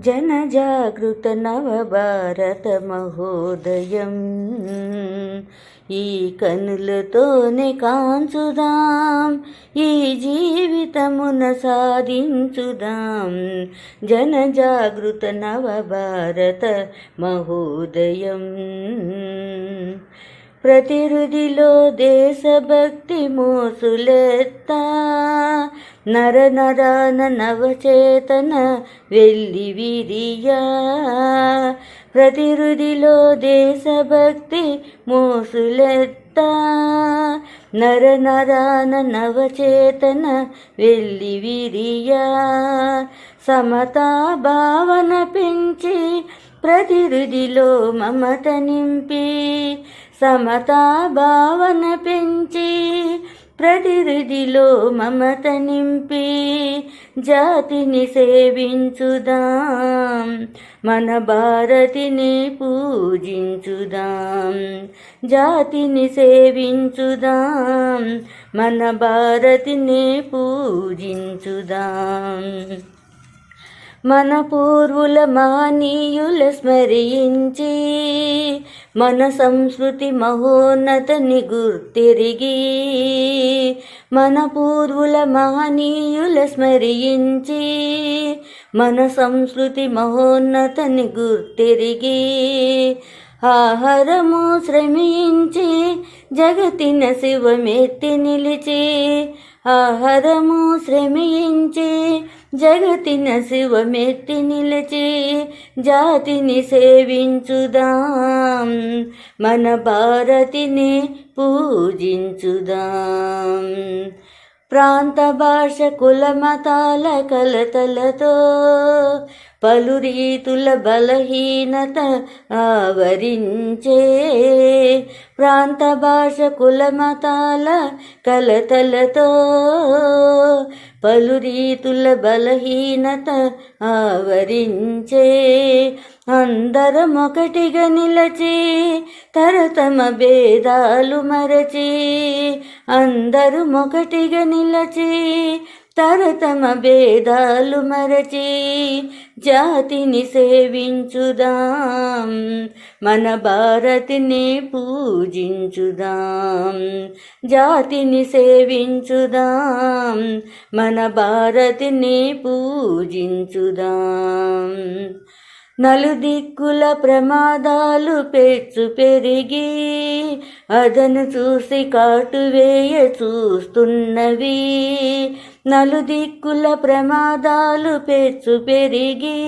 జనజాగృత నవభారత మహోదయం. ఈ కనులతోనే కాంచుదాం ఈ జీవితమున సాధించుదాం. జనజాగృత నవభారత మహోదయం. ప్రతిరుదిలో దేశభక్తి మోసులెత్తా నర నరాన నవచేతన వెళ్ళి విరియా. ప్రతిరుదిలో దేశభక్తి మోసులెత్తా. నర నరాన నవచేతన వెళ్ళి విరియా. సమతా భావన పెంచి ప్రతిరుదిలో మమత నింపి. సమతా భావన పెంచి ప్రతిరుదిలో మమత నింపి జాతిని సేవించుదాం. మన భారతిని పూజించుదాం. జాతిని సేవించుదాం. మన భారతిని పూజించుదాం. మన పూర్వుల మానీయుల స్మరించి మన సంస్కృతి మహోన్నతని గుర్తిరిగి మన పూర్వుల మహనీయుల స్మరించి మన సంస్కృతి మహోన్నతని గుర్తిరిగి ఆహారము శ్రమించి జగతిన శివమెత్తి నిలిచి ఆహారము శ్రమించి జగతిన శివమెత్తి నిలిచి జాతిని సేవించుదాం. మన భారతిని పూజించుదాం. ప్రాంత భాష కుల మతాల కలతలతో పలు రీతుల బలహీనత ఆవరించే ప్రాంత భాష కుల మతాల కలతలతో పలు రీతుల బలహీనత ఆవరించే. అందరం ఒకటిగా నిలచే తరతమ భేదాలు మరచి అందరూ ఒకటిగా నిలచి తరతమ భేదాలు మరచి జాతిని సేవించుదాం మన భారతిని పూజించుదాం జాతిని సేవించుదాం మన భారతిని పూజించుదాం. నలుదిక్కుల ప్రమాదాలు పెచ్చు పెరిగి అదను చూసి కాటువేయ చూస్తున్నవి. నలుదిక్కుల ప్రమాదాలు పెచ్చు పెరిగి